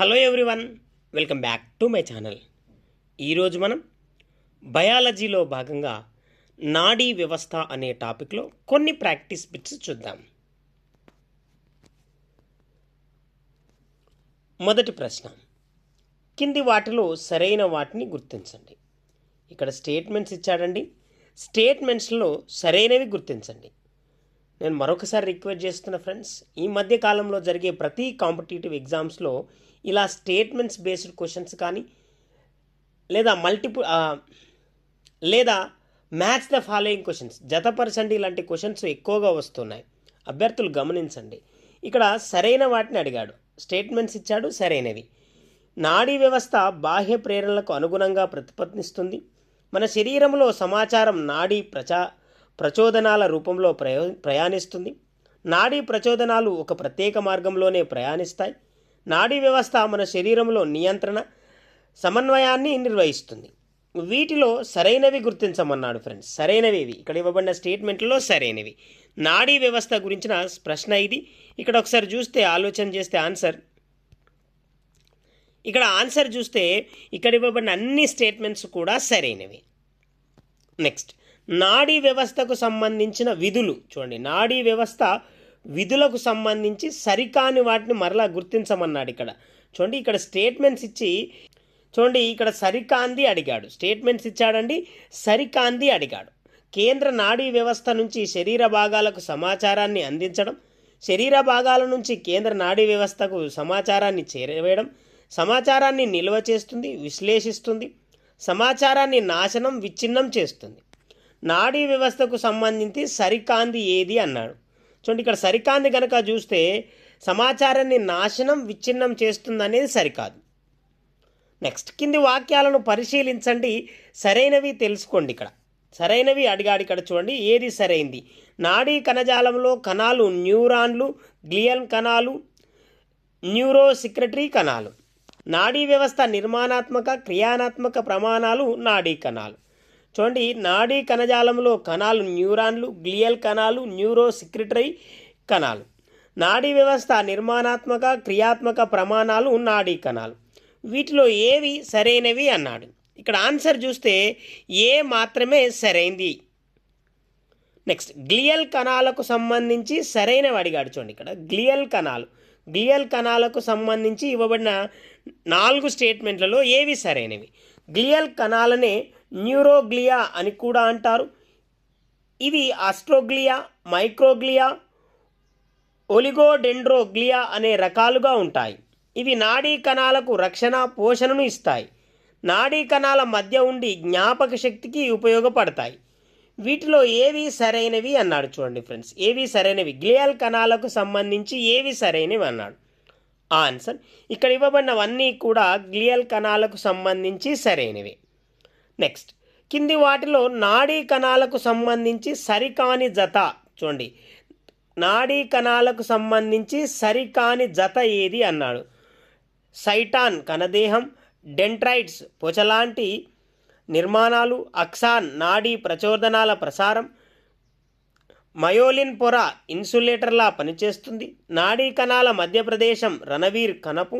Hello everyone welcome back to my channel. ఈరోజు మనం బయాలజీలో భాగంగా నాడీ వ్యవస్థ అనే టాపిక్లో కొన్ని ప్రాక్టీస్ బిట్స్ చూద్దాం. మొదటి ప్రశ్న. కింది వాటిలో సరైన వాటిని గుర్తించండి. ఇక్కడ స్టేట్మెంట్స్ ఇచ్చాడండి. స్టేట్మెంట్స్లో సరైనవి గుర్తించండి. నేను మరొకసారి రిక్వెస్ట్ చేస్తున్న ఫ్రెండ్స్ ఈ మధ్య కాలంలో జరిగే ప్రతి కాంపిటేటివ్ ఎగ్జామ్స్లో ఇలా స్టేట్మెంట్స్ బేస్డ్ క్వశ్చన్స్ కానీ లేదా మల్టిపుల్ లేదా మ్యాచ్ ద ఫాలోయింగ్ క్వశ్చన్స్ జతపరచండి ఇలాంటి క్వశ్చన్స్ ఎక్కువగా వస్తున్నాయి. అభ్యర్థులు గమనించండి. ఇక్కడ సరైన వాటిని అడిగాడు. స్టేట్మెంట్స్ ఇచ్చాడు సరైనవి. నాడీ వ్యవస్థ బాహ్య ప్రేరణలకు అనుగుణంగా ప్రతిపత్నిస్తుంది మన శరీరంలో సమాచారం నాడీ ప్రచా ప్రచోదనాల రూపంలో ప్రయో ప్రయాణిస్తుంది. నాడీ ప్రచోదనాలు ఒక ప్రత్యేక మార్గంలోనే ప్రయాణిస్తాయి. నాడీ వ్యవస్థ మన శరీరంలో నియంత్రణ సమన్వయాన్ని నిర్వహిస్తుంది. వీటిలో సరైనవి గుర్తించమన్నాడు ఫ్రెండ్స్. సరైనవి ఇవి. ఇక్కడ ఇవ్వబడిన స్టేట్మెంట్లో సరైనవి. నాడీ వ్యవస్థ గురించిన ప్రశ్న ఇది. ఇక్కడ ఒకసారి చూస్తే ఆలోచన చేస్తే ఆన్సర్. ఇక్కడ ఆన్సర్ చూస్తే ఇక్కడ ఇవ్వబడిన అన్ని స్టేట్మెంట్స్ కూడా సరైనవి. నెక్స్ట్. నాడీ వ్యవస్థకు సంబంధించిన విధులు. చూడండి నాడీ వ్యవస్థ విధులకు సంబంధించి సరికాని వాటిని మరలా గుర్తించమన్నాడు ఇక్కడ. చూడండి ఇక్కడ స్టేట్మెంట్స్ ఇచ్చి చూడండి ఇక్కడ సరికాంది అడిగాడు. స్టేట్మెంట్స్ ఇచ్చాడండి సరికాంది అడిగాడు. కేంద్ర నాడీ వ్యవస్థ నుంచి శరీర భాగాలకు సమాచారాన్ని అందించడం శరీర భాగాల నుంచి కేంద్ర నాడీ వ్యవస్థకు సమాచారాన్ని చేరవేయడం సమాచారాన్ని నిల్వ చేస్తుంది విశ్లేషిస్తుంది సమాచారాన్ని నాశనం విచ్ఛిన్నం చేస్తుంది. నాడీ వ్యవస్థకు సంబంధించి సరికాంది ఏది అన్నాడు. చూడండి ఇక్కడ సరికాంది కనుక చూస్తే సమాచారాన్ని నాశనం విచ్ఛిన్నం చేస్తుందనేది సరికాదు. నెక్స్ట్ కింది వాక్యాలను పరిశీలించండి. సరైనవి తెలుసుకోండి ఇక్కడ. సరైనవి అడిగాడు ఇక్కడ చూడండి ఏది సరైంది? నాడీ కణజాలంలో కణాలు న్యూరాన్లు గ్లియల్ కణాలు న్యూరో సెక్రటరీ కణాలు. నాడీ వ్యవస్థ నిర్మాణాత్మక క్రియానాత్మక ప్రమాణాలు నాడీ కణాలు. చూడండి నాడీ కణజాలంలో కణాలు న్యూరాన్లు గ్లియల్ కణాలు న్యూరో సెక్రటరీ కణాలు. నాడీ వ్యవస్థ నిర్మాణాత్మక క్రియాత్మక ప్రమాణాలు నాడీ కణాలు. వీటిలో ఏవి సరైనవి అన్నాడు. ఇక్కడ ఆన్సర్ చూస్తే ఏ మాత్రమే సరైంది. నెక్స్ట్ గ్లియల్ కణాలకు సంబంధించి సరైనవి అడిగాడు చూడండి ఇక్కడ. గ్లియల్ కణాలు. గ్లియల్ కణాలకు సంబంధించి ఇవ్వబడిన నాలుగు స్టేట్మెంట్లలో ఏవి సరైనవి? గ్లియల్ కణాలనే న్యూరోగ్లియా అని కూడా అంటారు. ఇవి ఆస్ట్రోగ్లియా మైక్రోగ్లియా ఒలిగోడెండ్రోగ్లియా అనే రకాలుగా ఉంటాయి. ఇవి నాడీ కణాలకు రక్షణ పోషణను ఇస్తాయి. నాడీ కణాల మధ్య ఉండి జ్ఞాపక శక్తికి ఉపయోగపడతాయి. వీటిలో ఏవి సరైనవి అన్నాడు చూడండి ఫ్రెండ్స్. ఏవి సరైనవి? గ్లియల్ కణాలకు సంబంధించి ఏవి సరైనవి అన్నాడు. ఆన్సర్ ఇక్కడ ఇవ్వబడినవన్నీ కూడా గ్లియల్ కణాలకు సంబంధించి సరైనవి. నెక్స్ట్. కింది వాటిలో నాడీ కణాలకు సంబంధించి సరికాని జత చూడండి. నాడీ కణాలకు సంబంధించి సరికాని జత ఏది అన్నాడు. సైటాన్ కణదేహం డెంట్రైట్స్ పొచలాంటి నిర్మాణాలు అక్సాన్ నాడీ ప్రచోదనాల ప్రసారం మయోలిన్ పొర ఇన్సులేటర్లా పనిచేస్తుంది నాడీ కణాల మధ్యప్రదేశం రణవీర్ కణపు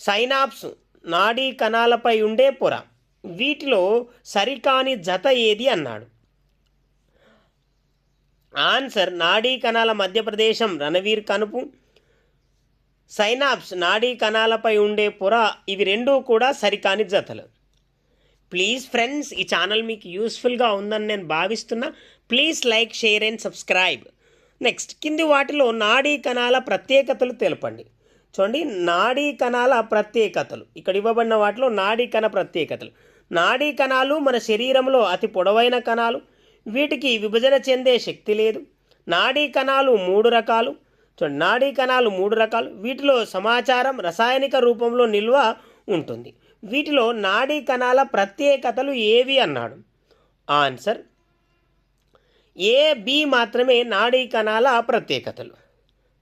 సైనాప్స్ నాడీ కణాలపై ఉండే పొర. వీటిలో సరికాని జత ఏది అన్నాడు. ఆన్సర్ నాడీ కణాల మధ్యప్రదేశం రణవీర్ కనుపు. సైనాప్స్ నాడీ కణాలపై ఉండే పొర ఇవి రెండూ కూడా సరికాని జతలు. ప్లీజ్ ఫ్రెండ్స్ ఈ ఛానల్ మీకు యూస్ఫుల్గా ఉందని నేను భావిస్తున్నా. Please like share and subscribe. Next కింది వాటిలో నాడీ కణాల ప్రత్యేకతలు తెలపండి. చూడండి నాడీ కణాల ప్రత్యేకతలు. ఇక్కడ ఇవ్వబడిన వాటిలో నాడీ కణ ప్రత్యేకతలు. నాడీ కణాలు మన శరీరంలో అతి పొడవైన కణాలు. వీటికి విభజన చెందే శక్తి లేదు. నాడీ కణాలు మూడు రకాలు. నాడీ కణాలు మూడు రకాలు. వీటిలో సమాచారం రసాయనిక రూపంలో నిల్వ ఉంటుంది. వీటిలో నాడీ కణాల ప్రత్యేకతలు ఏవి అన్నాడు? ఆన్సర్ ఏ బి మాత్రమే నాడీ కణాల ప్రత్యేకతలు.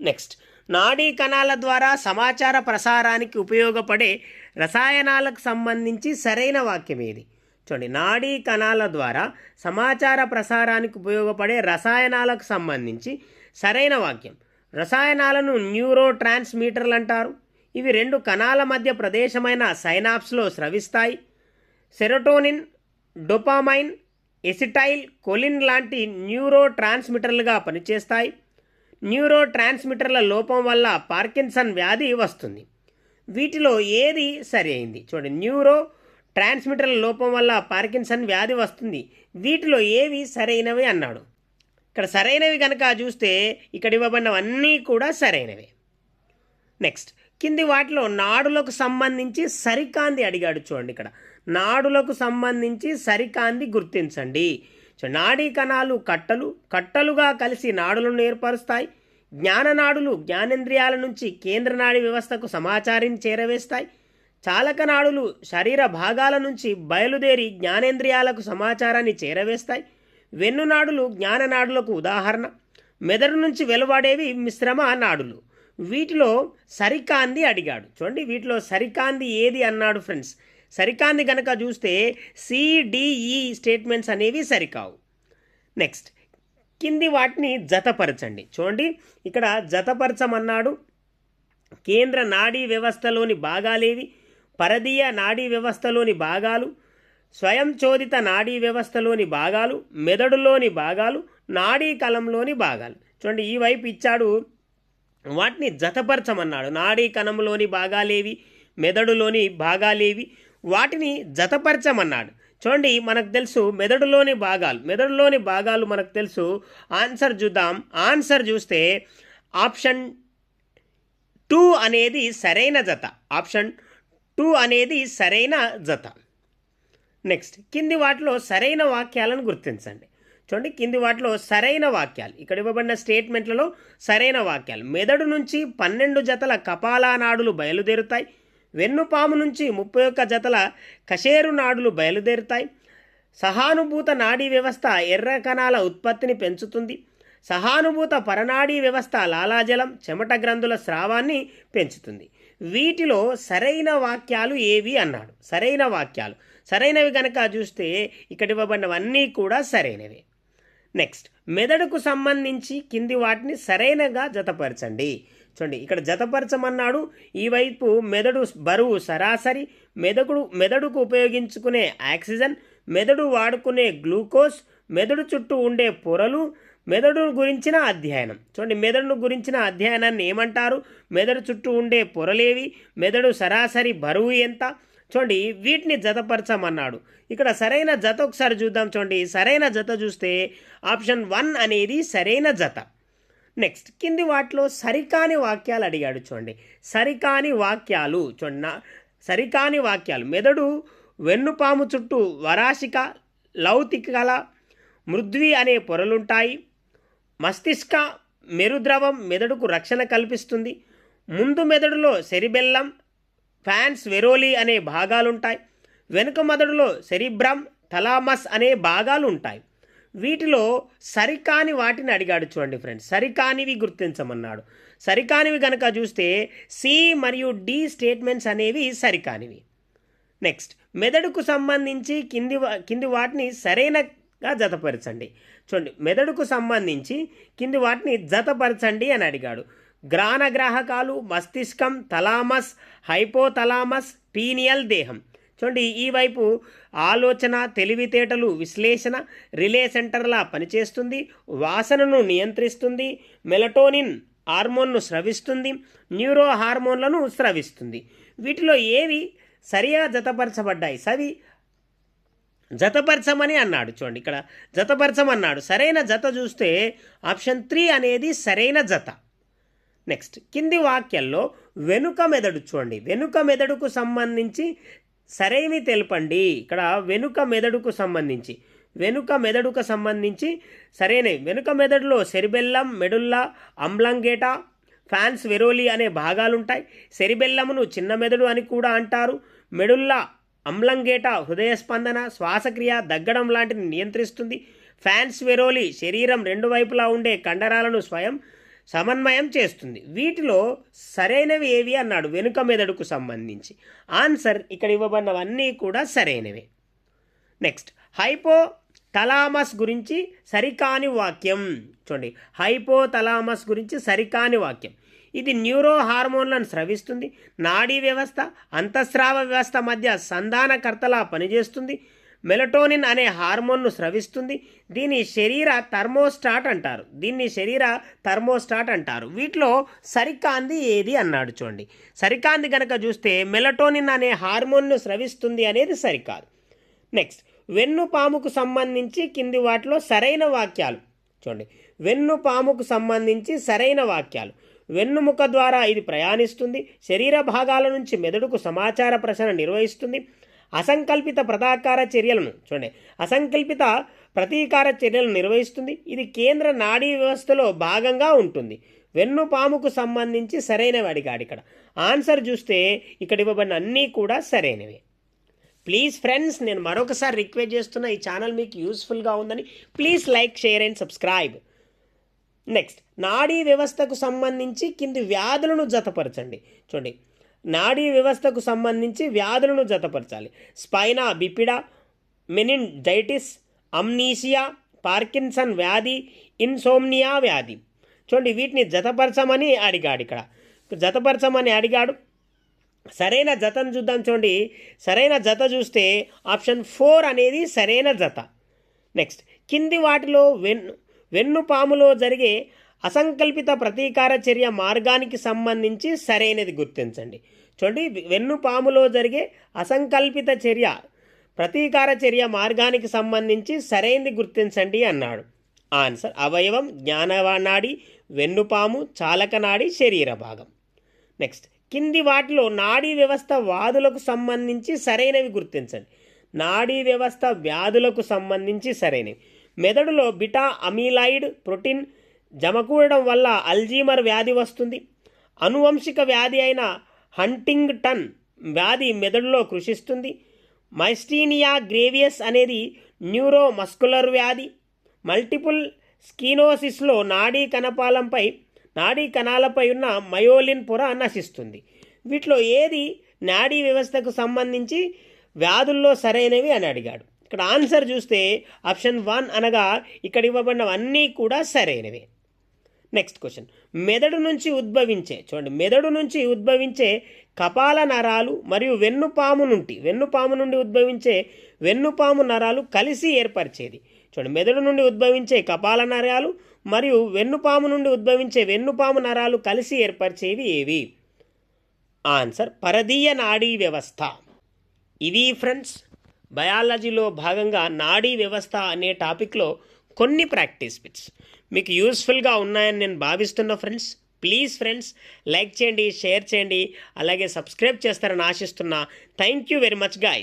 నెక్స్ట్ నాడీ కణాల ద్వారా సమాచార ప్రసారానికి ఉపయోగపడే రసాయనాలకు సంబంధించి సరైన వాక్యం ఏది? చూడండి నాడీ కణాల ద్వారా సమాచార ప్రసారానికి ఉపయోగపడే రసాయనాలకు సంబంధించి సరైన వాక్యం. రసాయనాలను న్యూరో ట్రాన్స్మీటర్లు అంటారు. ఇవి రెండు కణాల మధ్య ప్రదేశమైన సైనాప్స్లో స్రవిస్తాయి. సెరోటోనిన్ డొపామైన్ ఎసిటైల్ కొలిన్ లాంటి న్యూరో ట్రాన్స్మిటర్లుగా పనిచేస్తాయి. న్యూరో ట్రాన్స్మిటర్ల లోపం వల్ల పార్కిన్సన్ వ్యాధి వస్తుంది. వీటిలో ఏది సరి అయింది? చూడండి న్యూరో ట్రాన్స్మిటర్ల లోపం వల్ల పార్కిన్సన్ వ్యాధి వస్తుంది. వీటిలో ఏవి సరైనవి అన్నాడు. ఇక్కడ సరైనవి కనుక చూస్తే ఇక్కడ ఇవ్వబడినవన్నీ కూడా సరైనవి. నెక్స్ట్ కింది వాటిలో నాడులకు సంబంధించి సరికాంది అడిగాడు చూడండి ఇక్కడ. నాడులకు సంబంధించి సరికాంది గుర్తించండి. నాడీ కణాలు కట్టలు కట్టలుగా కలిసి నాడులను ఏర్పరుస్తాయి. జ్ఞాననాడులు జ్ఞానేంద్రియాల నుంచి కేంద్రనాడి వ్యవస్థకు సమాచారాన్ని చేరవేస్తాయి. చాలక నాడులు శరీర భాగాల నుంచి బయలుదేరి జ్ఞానేంద్రియాలకు సమాచారాన్ని చేరవేస్తాయి. వెన్నునాడులు జ్ఞాననాడులకు ఉదాహరణ. మెదడు నుంచి వెలువడేవి మిశ్రమ నాడులు. వీటిలో సరికాంది అడిగాడు. చూడండి వీటిలో సరికాంది ఏది అన్నాడు ఫ్రెండ్స్? సరికాంది కనుక చూస్తే సిడిఈ స్టేట్మెంట్స్ అనేవి సరికావు. నెక్స్ట్ కింది వాటిని జతపరచండి. చూడండి ఇక్కడ జతపరచమన్నాడు. కేంద్ర నాడీ వ్యవస్థలోని భాగాలేవి పరదీయ నాడీ వ్యవస్థలోని భాగాలు స్వయంచోదిత నాడీ వ్యవస్థలోని భాగాలు మెదడులోని భాగాలు నాడీ కలంలోని భాగాలు. చూడండి ఈ వైపు ఇచ్చాడు వాటిని జతపరచమన్నాడు. నాడీ కణంలోని భాగాలేవి మెదడులోని భాగాలేవి వాటిని జతపరచమన్నాడు. చూడండి మనకు తెలుసు మెదడులోని భాగాలు. మెదడులోని భాగాలు మనకు తెలుసు. ఆన్సర్ చూద్దాం. ఆన్సర్ చూస్తే ఆప్షన్ టూ అనేది సరైన జత. ఆప్షన్ టూ అనేది సరైన జత. నెక్స్ట్ కింది వాటిలో సరైన వాక్యాలను గుర్తించండి. చూడండి కింది వాటిలో సరైన వాక్యాలు. ఇక్కడ ఇవ్వబడిన స్టేట్మెంట్లలో సరైన వాక్యాలు. మెదడు నుంచి పన్నెండు జతల కపాలానాడులు బయలుదేరుతాయి. వెన్నుపాము నుంచి ముప్పై ఒక్క జతల కషేరు నాడులు బయలుదేరుతాయి. సహానుభూత నాడీ వ్యవస్థ ఎర్ర కణాల ఉత్పత్తిని పెంచుతుంది. సహానుభూత పరనాడీ వ్యవస్థ లాలాజలం చెమట గ్రంథుల స్రావాన్ని పెంచుతుంది. వీటిలో సరైన వాక్యాలు ఏవి అన్నాడు. సరైన వాక్యాలు. సరైనవి కనుక చూస్తే ఇక్కడ ఇవ్వబడినవన్నీ కూడా సరైనవి. నెక్స్ట్ మెదడుకు సంబంధించి కింది వాటిని సరైనగా జతపరచండి. చూడండి ఇక్కడ జతపరచమన్నాడు ఈ వైపు మెదడు బరువు సరాసరి మెదడు మెదడుకు ఉపయోగించుకునే ఆక్సిజన్ మెదడు వాడుకునే గ్లూకోజ్ మెదడు చుట్టూ ఉండే పొరలు మెదడు గురించిన అధ్యయనం. చూడండి మెదడును గురించిన అధ్యయనాన్ని ఏమంటారు? మెదడు చుట్టూ ఉండే పొరలేవి మెదడు సరాసరి బరువు ఎంత? చూడండి వీటిని జతపరచమన్నాడు. ఇక్కడ సరైన జత ఒకసారి చూద్దాం చూడండి సరైన జత చూస్తే ఆప్షన్ వన్ అనేది సరైన జత. నెక్స్ట్ కింది వాటిలో సరికాని వాక్యాలు అడిగాడు చూడండి. సరికాని వాక్యాలు చూడండి. సరికాని వాక్యాలు. మెదడు వెన్నుపాము చుట్టూ వరాశిక లౌతికల మృద్వి అనే పొరలుంటాయి. మస్తిష్క మెరుద్రవం మెదడుకు రక్షణ కల్పిస్తుంది. ముందు మెదడులో సెరిబెల్లం ఫ్యాన్స్ వెరోలి అనే భాగాలుంటాయి. వెనుక మెదడులో సెరిబ్రమ్ థలామస్ అనే భాగాలు ఉంటాయి వీటిలో సరికాని వాటిని అడిగాడు చూడండి ఫ్రెండ్స్. సరికానివి గుర్తించమన్నాడు. సరికానివి కనుక చూస్తే సి మరియు డి స్టేట్మెంట్స్ అనేవి సరికానివి. నెక్స్ట్ మెదడుకు సంబంధించి కింది కింది వాటిని సరైనగా జతపరచండి. చూడండి మెదడుకు సంబంధించి కింది వాటిని జతపరచండి అని అడిగాడు. గ్రానగ్రాహకాలు మస్తిష్కం తలామస్ హైపోతలామస్ పీనియల్ దేహం. చూడండి ఈ వైపు ఆలోచన తెలివితేటలు విశ్లేషణ రిలే సెంటర్లా పనిచేస్తుంది వాసనను నియంత్రిస్తుంది మెలటోనిన్ హార్మోన్ను స్రవిస్తుంది న్యూరో హార్మోన్లను స్రవిస్తుంది. వీటిలో ఏవి సరిగా జతపరచబడ్డాయి? సవి జతపరచమని అన్నాడు. చూడండి ఇక్కడ జతపరచమన్నాడు సరైన జత చూస్తే ఆప్షన్ త్రీ అనేది సరైన జత. నెక్స్ట్ కింది వాక్యాల్లో వెనుక మెదడు చూడండి. వెనుక మెదడుకు సంబంధించి సరైనవి తెలపండి. ఇక్కడ వెనుక మెదడుకు సంబంధించి. వెనుక మెదడుకు సంబంధించి సరైనవి వెనుక మెదడులో cerebellum medulla oblongata pons varolii అనే భాగాలుంటాయి. సెరిబెల్లమును చిన్న మెదడు అని కూడా అంటారు. మెడుల్లా అమ్లంగేట హృదయ స్పందన శ్వాసక్రియ దగ్గడం లాంటిని నియంత్రిస్తుంది. ఫ్యాన్స్ వెరోలి శరీరం రెండు వైపులా ఉండే కండరాలను స్వయం సమన్వయం చేస్తుంది. వీటిలో సరైనవి ఏవి అన్నాడు. వెనుక మెదడుకు సంబంధించి. ఆన్సర్ ఇక్కడ ఇవ్వబడినవన్నీ కూడా సరైనవే. నెక్స్ట్ హైపో తలామస్ గురించి సరికాని వాక్యం. చూడండి హైపో తలామస్ గురించి సరికాని వాక్యం. ఇది న్యూరో హార్మోన్లను స్రవిస్తుంది. నాడీ వ్యవస్థ అంతఃస్రావ వ్యవస్థ మధ్య సంధానకర్తలా పనిచేస్తుంది. మెలటోనిన్ అనే హార్మోన్ను స్రవిస్తుంది. దీని శరీర థర్మోస్టాట్ అంటారు. దీన్ని శరీర థర్మోస్టాట్ అంటారు. వీటిలో సరికాంది ఏది అన్నాడు చూడండి. సరికాంది కనుక చూస్తే మెలటోనిన్ అనే హార్మోన్ను స్రవిస్తుంది అనేది సరికాదు. నెక్స్ట్ వెన్నుపాముకు సంబంధించి కింది వాటిలో సరైన వాక్యాలు. చూడండి. వెన్నుపాముకు సంబంధించి సరైన వాక్యాలు. వెన్నుముక ద్వారా ఇది ప్రయాణిస్తుంది. శరీర భాగాల నుంచి మెదడుకు సమాచార ప్రసరణ నిర్వహిస్తుంది. అసంకల్పిత ప్రతాకార చర్యలను చూడండి. అసంకల్పిత ప్రతీకార చర్యలను నిర్వహిస్తుంది. ఇది కేంద్ర నాడీ వ్యవస్థలో భాగంగా ఉంటుంది. వెన్నుపాముకు సంబంధించి సరైనవి అడిగాడు ఇక్కడ. ఆన్సర్ చూస్తే ఇక్కడ ఇవ్వబడిన అన్నీ కూడా సరైనవి. ప్లీజ్ ఫ్రెండ్స్ నేను మరొకసారి రిక్వెస్ట్ చేస్తున్న ఈ ఛానల్ మీకు యూస్ఫుల్గా ఉందని please like share and subscribe. Next నాడీ వ్యవస్థకు సంబంధించి కింది వ్యాధులను జతపరచండి. చూడండి. నాడీ వ్యవస్థకు సంబంధించి వ్యాధులను జతపరచాలి. Spina bifida meningitis amnesia parkinson వ్యాధి ఇన్సోమ్నియా వ్యాధి. చూడండి వీటిని జతపరచమని అడిగాడు ఇక్కడ. జతపరచమని అడిగాడు. సరైన జతను చూద్దాం చూడండి. సరైన జత చూస్తే ఆప్షన్ ఫోర్ అనేది సరైన జత. నెక్స్ట్ కింది వాటిలో వెన్ను వెన్నుపాములో జరిగే అసంకల్పిత ప్రతీకార చర్య మార్గానికి సంబంధించి సరైనది గుర్తించండి. చూడండి వెన్నుపాములో జరిగే అసంకల్పిత చర్య ప్రతీకార చర్య మార్గానికి సంబంధించి సరైనది గుర్తించండి అన్నాడు. ఆన్సర్ అవయవం జ్ఞానవానాడి వెన్నుపాము చాలకనాడి శరీర భాగం. నెక్స్ట్ కింది వాటిలో నాడీ వ్యవస్థ వాదులకు సంబంధించి సరైనవి గుర్తించండి. నాడీ వ్యవస్థ వ్యాధులకు సంబంధించి సరైనవి. మెదడులో బిటా అమీలాయిడ్ ప్రోటీన్ జమకూడడం వల్ల అల్జీమర్ వ్యాధి వస్తుంది. అనువంశిక వ్యాధి అయిన హంటింగ్టన్ వ్యాధి మెదడులో కృషిస్తుంది. మైస్టీనియా గ్రేవియస్ అనేది న్యూరోమస్కులర్ వ్యాధి. మల్టిపుల్ స్కీనోసిస్లో నాడీ కణపాలంపై నాడీ కణాలపై ఉన్న మయోలిన్ పొర నశిస్తుంది. వీటిలో ఏది నాడీ వ్యవస్థకు సంబంధించి వ్యాధుల్లో సరైనవి అని అడిగాడు. ఇక్కడ ఆన్సర్ చూస్తే ఆప్షన్ వన్ అనగా ఇక్కడ ఇవ్వబడినవన్నీ కూడా సరైనవి. నెక్స్ట్ క్వశ్చన్ మెదడు నుంచి ఉద్భవించే చూడండి మెదడు నుంచి ఉద్భవించే కపాల నరాలు మరియు వెన్నుపాము నుండి వెన్నుపాము నుండి ఉద్భవించే వెన్నుపాము నరాలు కలిసి ఏర్పరిచేది. చూడండి మెదడు నుండి ఉద్భవించే కపాల నరాలు మరియు వెన్నుపాము నుండి ఉద్భవించే వెన్నుపాము నరాలు కలిసి ఏర్పరిచేవి ఏవి? ఆన్సర్ పరదీయ నాడీ వ్యవస్థ. ఇవి ఫ్రెండ్స్ బయాలజీలో భాగంగా నాడీ వ్యవస్థ అనే టాపిక్లో కొన్ని ప్రాక్టీస్ బిట్స్ మీకు యూస్ఫుల్గా ఉన్నాయని నేను భావిస్తున్నా ఫ్రెండ్స్. ప్లీజ్ ఫ్రెండ్స్ లైక్ చేయండి షేర్ చేయండి అలాగే సబ్స్క్రైబ్ చేస్తారని ఆశిస్తున్నా. Thank you very much guys